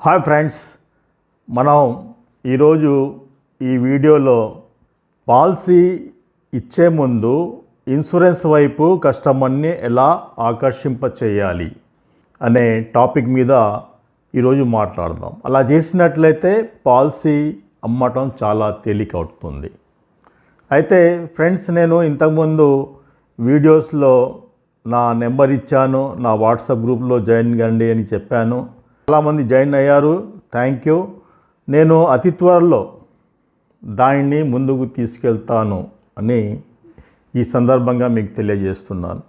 Hi friends మనం ఈరోజు ఈ వీడియోలో పాలసీ ఇచ్చే ముందు ఇన్సూరెన్స్ వైపు కస్టమర్ని ఎలా ఆకర్షింప చేయాలి అనే టాపిక్ మీద ఈరోజు మాట్లాడదాం. అలా చేసినట్లయితే పాలసీ అమ్మటం చాలా తేలిక అవుతుంది అయితే ఫ్రెండ్స్ నేను ఇంతకుముందు వీడియోస్లో నా నెంబర్ ఇచ్చాను నా వాట్సాప్ గ్రూప్లో జాయిన్ కండి అని చెప్పాను. చాలామంది జాయిన్ అయ్యారు. Thank you. నేను అతి త్వరలో దానిని ముందుకు తీసుకెళ్తాను అని ఈ సందర్భంగా మీకు తెలియజేస్తున్నాను.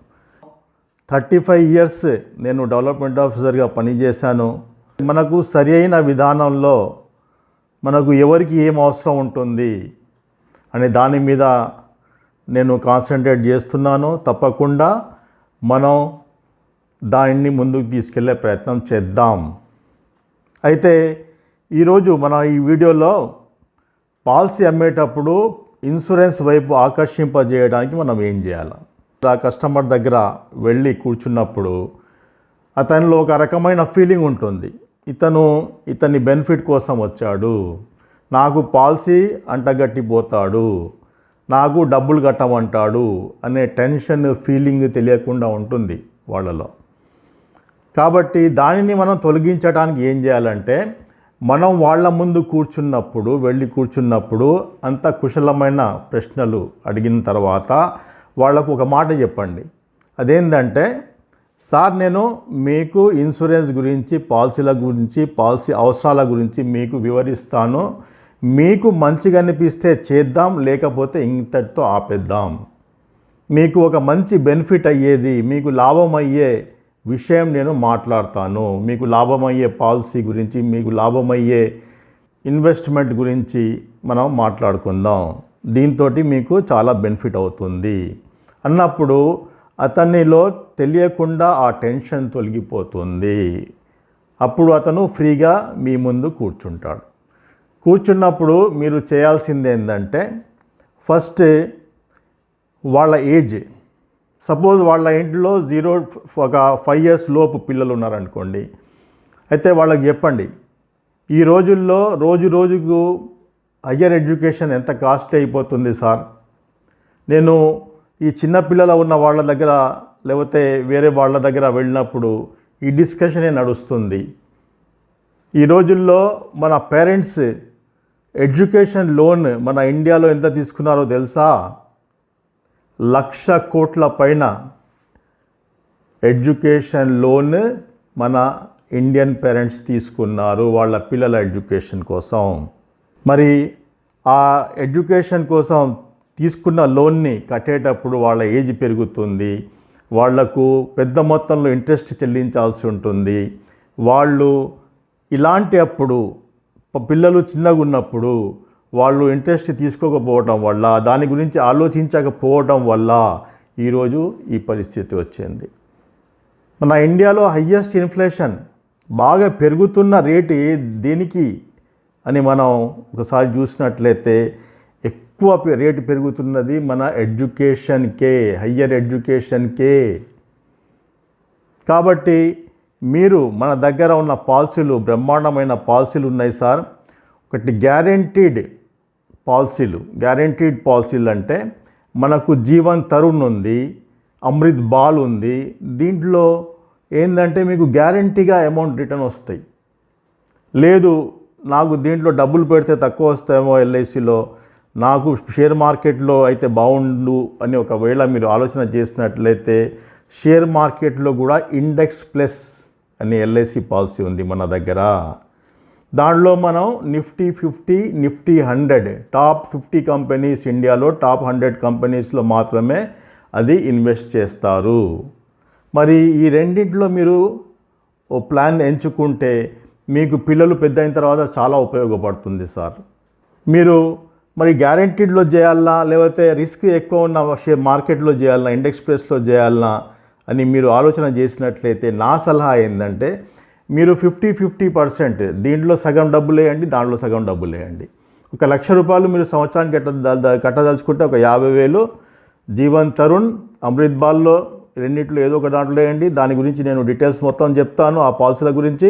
థర్టీ ఫైవ్ ఇయర్స్ నేను డెవలప్మెంట్ ఆఫీసర్గా పనిచేశాను. మనకు సరి అయిన విధానంలో మనకు ఎవరికి ఏం అవసరం ఉంటుంది అనే దాని మీద నేను కాన్సన్ట్రేట్ చేస్తున్నాను. తప్పకుండా మనం దానిని ముందుకు తీసుకెళ్ళే ప్రయత్నం చేద్దాం. అయితే ఈరోజు మన ఈ వీడియోలో పాలసీ అమ్మేటప్పుడు ఇన్సూరెన్స్ వైపు ఆకర్షింపజేయడానికి మనం ఏం చేయాలి? ఆ కస్టమర్ దగ్గర వెళ్ళి కూర్చున్నప్పుడు అతనిలో ఒక రకమైన ఫీలింగ్ ఉంటుంది. ఇతను ఇతని బెనిఫిట్ కోసం వచ్చాడు. నాకు పాలసీ అంటగట్టిపోతాడు. నాకు డబ్బులు కట్టమంటాడు అనే టెన్షన్ ఫీలింగ్ తెలియకుండా ఉంటుంది వాళ్ళలో. కాబట్టి దానిని మనం తొలగించడానికి ఏం చేయాలంటే మనం వాళ్ళ ముందు కూర్చున్నప్పుడు వెళ్ళి కూర్చున్నప్పుడు అంత కుశలమైన ప్రశ్నలు అడిగిన తర్వాత వాళ్ళకు ఒక మాట చెప్పండి. అదేంటంటే సార్ నేను మీకు ఇన్సూరెన్స్ గురించి పాలసీల గురించి పాలసీ అవసరాల గురించి మీకు వివరిస్తాను. మీకు మంచిగా అనిపిస్తే చేద్దాం లేకపోతే ఇంతటితో ఆపేద్దాం. మీకు ఒక మంచి బెనిఫిట్ అయ్యేది మీకు లాభం అయ్యే విషయం నేను మాట్లాడతాను. మీకు లాభమయ్యే పాలసీ గురించి మీకు లాభమయ్యే ఇన్వెస్ట్మెంట్ గురించి మనం మాట్లాడుకుందాం. దీంతో మీకు చాలా బెనిఫిట్ అవుతుంది. అన్నప్పుడు అతనిలో తెలియకుండా ఆ టెన్షన్ తొలగిపోతుంది. అప్పుడు అతను ఫ్రీగా మీ ముందు కూర్చుంటాడు. కూర్చున్నప్పుడు మీరు చేయాల్సింది ఏంటంటే ఫస్ట్ వాళ్ళ ఏజ్ సపోజ్ వాళ్ళ ఇంట్లో జీరో ఒక ఫైవ్ ఇయర్స్ లోపు పిల్లలు ఉన్నారనుకోండి అయితే వాళ్ళకి చెప్పండి ఈ రోజుల్లో రోజు రోజుకు హయ్యర్ ఎడ్యుకేషన్ ఎంత కాస్ట్ అయిపోతుంది సార్? నేను ఈ చిన్న పిల్లల ఉన్న వాళ్ళ దగ్గర లేకపోతే వేరే వాళ్ళ దగ్గర వెళ్ళినప్పుడు ఈ డిస్కషనే నడుస్తుంది. ఈ రోజుల్లో మన పేరెంట్స్ ఎడ్యుకేషన్ లోన్ మన ఇండియాలో ఎంత తీసుకున్నారో తెలుసా? లక్ష కోట్ల పైన ఎడ్యుకేషన్ లోన్ మన ఇండియన్ పేరెంట్స్ తీసుకున్నారు వాళ్ళ పిల్లల ఎడ్యుకేషన్ కోసం. మరి ఆ ఎడ్యుకేషన్ కోసం తీసుకున్న లోన్ని కట్టేటప్పుడు వాళ్ళ ఏజ్ పెరుగుతుంది. వాళ్ళకు పెద్ద మొత్తంలో ఇంట్రెస్ట్ చెల్లించాల్సి ఉంటుంది. వాళ్ళు ఇలాంటి అప్పుడు పిల్లలు చిన్నగా ఉన్నప్పుడు వాళ్ళు ఇంట్రెస్ట్ తీసుకోకపోవటం వల్ల దాని గురించి ఆలోచించకపోవటం వల్ల ఈరోజు ఈ పరిస్థితి వచ్చింది. మన ఇండియాలో హయ్యెస్ట్ ఇన్ఫ్లేషన్ బాగా పెరుగుతున్న రేటు దేనికి అని మనం ఒకసారి చూసినట్లయితే ఎక్కువ రేటు పెరుగుతున్నది మన ఎడ్యుకేషన్కే హయ్యర్ ఎడ్యుకేషన్కే కాబట్టి మీరు మన దగ్గర ఉన్న పాలసీలు బ్రహ్మాండమైన పాలసీలు ఉన్నాయి సార్. ఒకటి గ్యారెంటీడ్ పాలసీలు గ్యారెంటీడ్ పాలసీలు అంటే మనకు జీవన్ తరుణ్ ఉంది అమృత్ బాల్ ఉంది దీంట్లో ఏంటంటే మీకు గ్యారంటీగా అమౌంట్ రిటర్న్ వస్తాయి. లేదు నాకు దీంట్లో డబ్బులు పెడితే తక్కువ వస్తాయేమో ఎల్ఐసిలో నాకు షేర్ మార్కెట్లో అయితే బాగుండు అని ఒకవేళ మీరు ఆలోచన చేసినట్లయితే షేర్ మార్కెట్లో కూడా ఇండెక్స్ ప్లస్ అనే ఎల్ఐసి పాలసీ ఉంది మన దగ్గర. దానిలో మనం Nifty fifty Nifty hundred top fifty companies ఇండియాలో టాప్ హండ్రెడ్ కంపెనీస్లో మాత్రమే అది ఇన్వెస్ట్ చేస్తారు. మరి ఈ రెండింటిలో మీరు ఓ ప్లాన్ ఎంచుకుంటే మీకు పిల్లలు పెద్ద అయిన తర్వాత చాలా ఉపయోగపడుతుంది సార్. మీరు మరి గ్యారంటీడ్లో చేయాలన్నా లేకపోతే రిస్క్ ఎక్కువ ఉన్న షేర్ మార్కెట్లో చేయాలన్నా ఇండెక్స్ ప్లేస్లో చేయాలన్నా అని మీరు ఆలోచన చేసినట్లయితే నా సలహా ఏంటంటే మీరు ఫిఫ్టీ ఫిఫ్టీ పర్సెంట్ దీంట్లో సగం డబ్బులు వేయండి దాంట్లో సగం డబ్బులు వేయండి. ఒక లక్ష రూపాయలు మీరు సంవత్సరానికి కట్ట కట్టదలుచుకుంటే ఒక యాభై వేలు. జీవన్ తరుణ్ అమృత్ బాల్లో రెండిట్లో ఏదో ఒక దాంట్లో వేయండి. దాని గురించి నేను డీటెయిల్స్ మొత్తం చెప్తాను ఆ పాలసీల గురించి.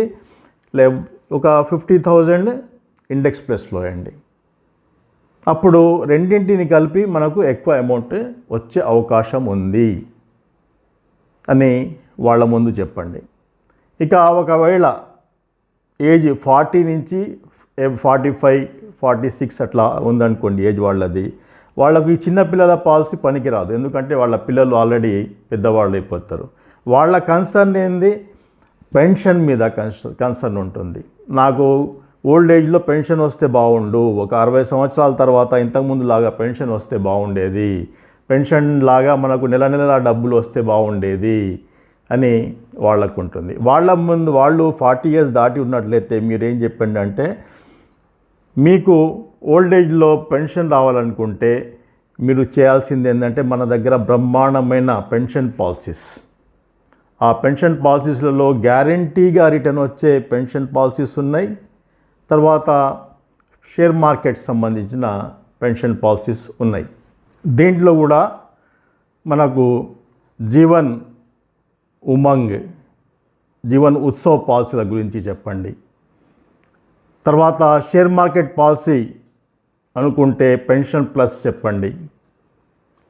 లే ఒక ఫిఫ్టీ థౌజండ్ ఇండెక్స్ ప్లస్లో వేయండి. అప్పుడు రెండింటిని కలిపి మనకు ఎక్కువ అమౌంట్ వచ్చే అవకాశం ఉంది అని వాళ్ళ ముందు చెప్పండి. ఇక ఒకవేళ ఏజ్ ఫార్టీ నుంచి ఫార్టీ ఫైవ్ ఫార్టీ సిక్స్ అట్లా ఉందనుకోండి ఏజ్ వాళ్ళది వాళ్ళకు ఈ చిన్నపిల్లల పాలసీ పనికిరాదు. ఎందుకంటే వాళ్ళ పిల్లలు ఆల్రెడీ పెద్దవాళ్ళు అయిపోతారు. వాళ్ళ కన్సర్న్ ఏంది? పెన్షన్ మీద కన్సర్న్ కన్సర్న్ ఉంటుంది. నాకు ఓల్డ్ ఏజ్లో పెన్షన్ వస్తే బాగుండు ఒక అరవై సంవత్సరాల తర్వాత ఇంతకుముందు లాగా పెన్షన్ వస్తే బాగుండేది పెన్షన్ లాగా మనకు నెల నెలలా డబ్బులు వస్తే బాగుండేది అని వాళ్ళకు ఉంటుంది వాళ్ళ ముందు వాళ్ళు ఫార్టీ ఇయర్స్ దాటి ఉన్నట్లయితే మీరేం చెప్పండి అంటే మీకు ఓల్డ్ ఏజ్లో పెన్షన్ రావాలనుకుంటే మీరు చేయాల్సింది ఏంటంటే మన దగ్గర బ్రహ్మాండమైన పెన్షన్ పాలసీస్. ఆ పెన్షన్ పాలసీస్లలో గ్యారంటీగా రిటర్న్ వచ్చే పెన్షన్ పాలసీస్ ఉన్నాయి. తర్వాత షేర్ మార్కెట్ సంబంధించిన పెన్షన్ పాలసీస్ ఉన్నాయి. దీంట్లో కూడా మనకు జీవన్ ఉమంగ్ జీవన్ ఉత్సవ్ పాలసీల గురించి చెప్పండి. తర్వాత షేర్ మార్కెట్ పాలసీ అనుకుంటే పెన్షన్ ప్లస్ చెప్పండి.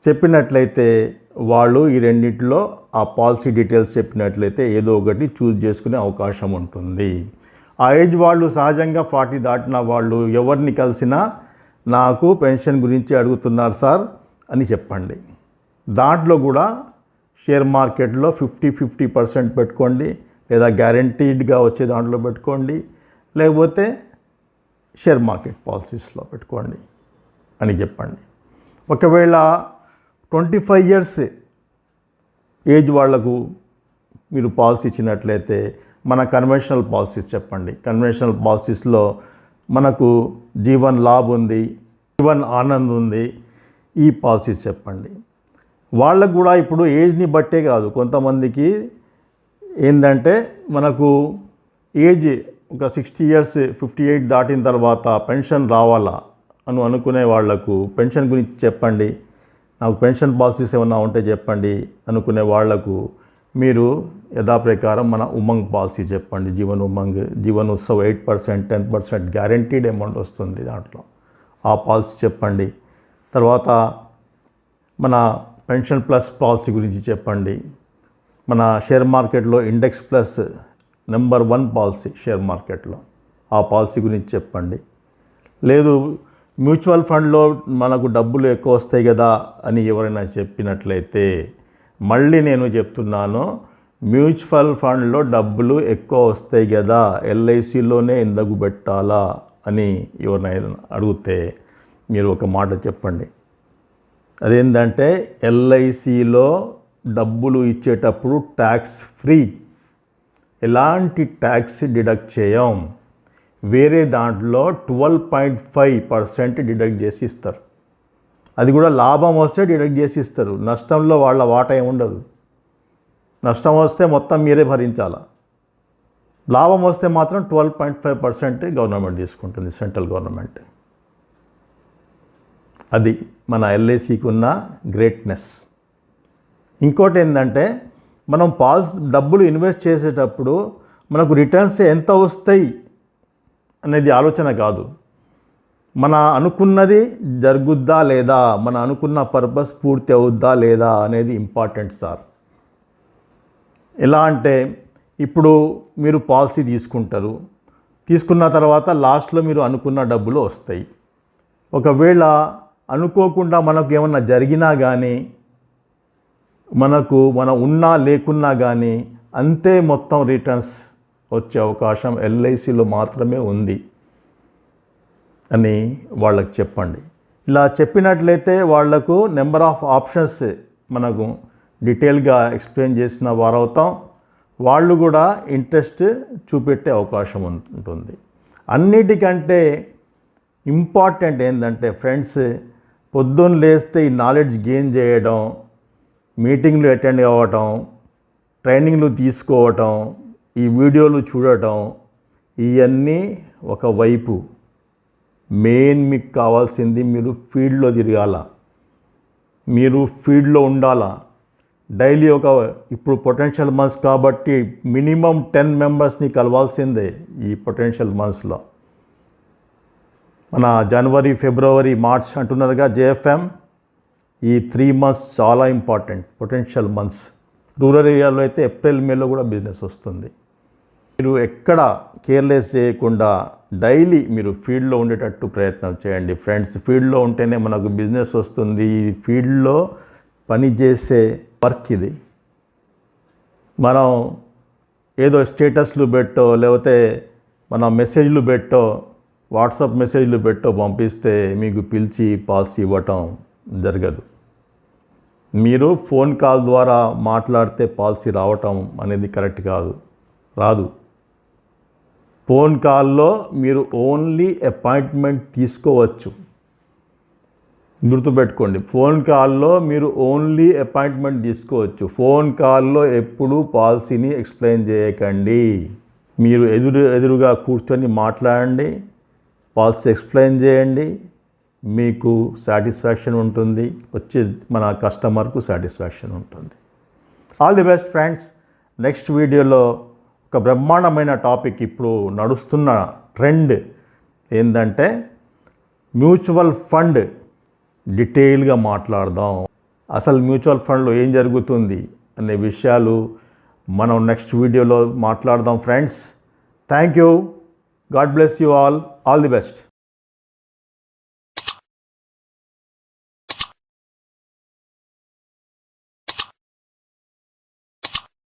చెప్పినట్లయితే వాళ్ళు ఈ రెండింటిలో ఆ పాలసీ డీటెయిల్స్ చెప్పినట్లయితే ఏదో ఒకటి చూజ్ చేసుకునే అవకాశం ఉంటుంది. ఆ ఏజ్ వాళ్ళు సహజంగా ఫార్టీ దాటిన వాళ్ళు ఎవరిని కలిసినా నాకు పెన్షన్ గురించి అడుగుతున్నారు సార్ అని చెప్పండి. దాంట్లో కూడా షేర్ మార్కెట్లో ఫిఫ్టీ ఫిఫ్టీ పర్సెంట్ పెట్టుకోండి లేదా గ్యారంటీడ్గా వచ్చే దాంట్లో పెట్టుకోండి లేకపోతే షేర్ మార్కెట్ పాలసీస్లో పెట్టుకోండి అని చెప్పండి. ఒకవేళ ట్వంటీ ఫైవ్ ఇయర్స్ ఏజ్ వాళ్ళకు మీరు పాలసీ ఇచ్చినట్లయితే మన కన్వెన్షనల్ పాలసీస్ చెప్పండి. కన్వెన్షనల్ పాలసీస్లో మనకు జీవన్ లాభ్ ఉంది జీవన్ ఆనంద్ ఉంది ఈ పాలసీస్ చెప్పండి. వాళ్ళకు కూడా ఇప్పుడు ఏజ్ని బట్టే కాదు. కొంతమందికి ఏంటంటే మనకు ఏజ్ ఒక సిక్స్టీ ఇయర్స్ ఫిఫ్టీ ఎయిట్ దాటిన తర్వాత పెన్షన్ రావాలా అని అనుకునే వాళ్ళకు పెన్షన్ గురించి చెప్పండి. నాకు పెన్షన్ పాలసీస్ ఏమన్నా ఉంటే చెప్పండి అనుకునే వాళ్ళకు మీరు యథాప్రకారం మన ఉమంగ్ పాలసీ చెప్పండి. Jeevan Umang Jeevan Utsav eight percent ten percent guaranteed amount వస్తుంది దాంట్లో. ఆ పాలసీ చెప్పండి. తర్వాత మన పెన్షన్ ప్లస్ పాలసీ గురించి చెప్పండి. మన షేర్ మార్కెట్లో index plus number one policy share మార్కెట్లో ఆ పాలసీ గురించి చెప్పండి. లేదు మ్యూచువల్ ఫండ్లో మనకు డబ్బులు ఎక్కువ వస్తాయి కదా అని ఎవరైనా చెప్పినట్లయితే మళ్ళీ నేను చెప్తున్నాను మ్యూచువల్ ఫండ్లో డబ్బులు ఎక్కువ వస్తాయి కదా ఎల్ఐసిలోనే ఎందుకు పెట్టాలా అని ఎవరినైనా అడిగితే మీరు ఒక మాట చెప్పండి. అదేంటంటే ఎల్ఐసిలో డబ్బులు ఇచ్చేటప్పుడు ట్యాక్స్ ఫ్రీ ఎలాంటి ట్యాక్స్ డిడక్ట్ చేయం? వేరే దాంట్లో twelve point five percent deduct చేసి ఇస్తారు. అది కూడా లాభం వస్తే డిడక్ట్ చేసి ఇస్తారు. నష్టంలో వాళ్ళ వాటా ఉండదు. నష్టం వస్తే మొత్తం మీరే భరించాలా. లాభం వస్తే మాత్రం twelve point five percent government తీసుకుంటుంది సెంట్రల్ గవర్నమెంట్. అది మన ఎల్ఐసికి ఉన్న గ్రేట్నెస్ ఇంకోటి ఏంటంటే మనం పాల్స్ డబ్బులు ఇన్వెస్ట్ చేసేటప్పుడు మనకు రిటర్న్స్ ఎంత వస్తాయి అనేది ఆలోచన కాదు. మన అనుకున్నది జరుగుద్దా లేదా మన అనుకున్న పర్పస్ పూర్తి అవుద్దా లేదా అనేది ఇంపార్టెంట్ సార్ ఎలా అంటే ఇప్పుడు మీరు పాలసీ తీసుకుంటారు. తీసుకున్న తర్వాత లాస్ట్లో మీరు అనుకున్న డబ్బులు వస్తాయి. ఒకవేళ అనుకోకుండా మనకు ఏమన్నా జరిగినా కానీ మనకు మనం ఉన్నా లేకున్నా కానీ అంతే మొత్తం రిటర్న్స్ వచ్చే అవకాశం ఎల్ఐసిలో మాత్రమే ఉంది అని వాళ్ళకి చెప్పండి. ఇలా చెప్పినట్లయితే వాళ్ళకు నెంబర్ ఆఫ్ ఆప్షన్స్ మనకు డీటెయిల్గా ఎక్స్ప్లెయిన్ చేసిన వారవుతాం. వాళ్ళు కూడా ఇంట్రెస్ట్ చూపెట్టే అవకాశం ఉంటుంది. అన్నిటికంటే ఇంపార్టెంట్ ఏంటంటే ఫ్రెండ్స్ పొద్దున్న లేస్తే ఈ నాలెడ్జ్ గెయిన్ చేయడం మీటింగ్లు అటెండ్ అవ్వటం ట్రైనింగ్లు తీసుకోవటం ఈ వీడియోలు చూడటం ఇవన్నీ ఒకవైపు మెయిన్ మీకు కావాల్సింది మీరు ఫీల్డ్లో తిరగాల. మీరు ఫీల్డ్లో ఉండాలా. డైలీ ఒక ఇప్పుడు పొటెన్షియల్ మంత్స్ కాబట్టి మినిమం టెన్ మెంబర్స్ని కలవాల్సిందే ఈ పొటెన్షియల్ మంత్స్లో మన జనవరి ఫిబ్రవరి మార్చ్ అంటున్నారుగా జేఎఫ్ఎం. ఈ త్రీ మంత్స్ చాలా ఇంపార్టెంట్ పొటెన్షియల్ మంత్స్ రూరల్ ఏరియాలో అయితే ఏప్రిల్ మేలో కూడా బిజినెస్ వస్తుంది. మీరు ఎక్కడ కేర్లెస్ చేయకుండా డైలీ మీరు ఫీల్డ్లో ఉండేటట్టు ప్రయత్నం చేయండి. ఫ్రెండ్స్ ఫీల్డ్లో ఉంటేనే మనకు బిజినెస్ వస్తుంది. ఈ ఫీల్డ్లో పనిచేసే వర్క్ ఇది. మనం ఏదో స్టేటస్లు పెట్టో లేకపోతే మన మెసేజ్లు పెట్టో వాట్సాప్ మెసేజ్లు పెట్టో పంపిస్తే మీకు పిలిచి పాలసీ ఇవ్వటం జరగదు. మీరు ఫోన్ కాల్ ద్వారా మాట్లాడితే పాలసీ రావటం అనేది కరెక్ట్ కాదు రాదు. ఫోన్ కాల్లో మీరు ఓన్లీ అపాయింట్మెంట్ తీసుకోవచ్చు. గుర్తుపెట్టుకోండి ఫోన్ కాల్లో మీరు ఓన్లీ అపాయింట్మెంట్ తీసుకోవచ్చు. ఫోన్ కాల్లో ఎప్పుడు పాలసీని ఎక్స్ప్లెయిన్ చేయకండి. మీరు ఎదురు ఎదురుగా కూర్చొని మాట్లాడండి. పాలసీ ఎక్స్ప్లెయిన్ చేయండి మీకు సాటిస్ఫాక్షన్ ఉంటుంది వచ్చే మన కస్టమర్కు సాటిస్ఫాక్షన్ ఉంటుంది. All the best friends next వీడియోలో ఒక బ్రహ్మాండమైన టాపిక్ ఇప్పుడు నడుస్తున్న ట్రెండ్ ఏంటంటే మ్యూచువల్ ఫండ్ డీటెయిల్గా మాట్లాడదాం. అసలు మ్యూచువల్ ఫండ్లో ఏం జరుగుతుంది అనే విషయాలు మనం నెక్స్ట్ వీడియోలో మాట్లాడదాం friends thank you God bless you all all the best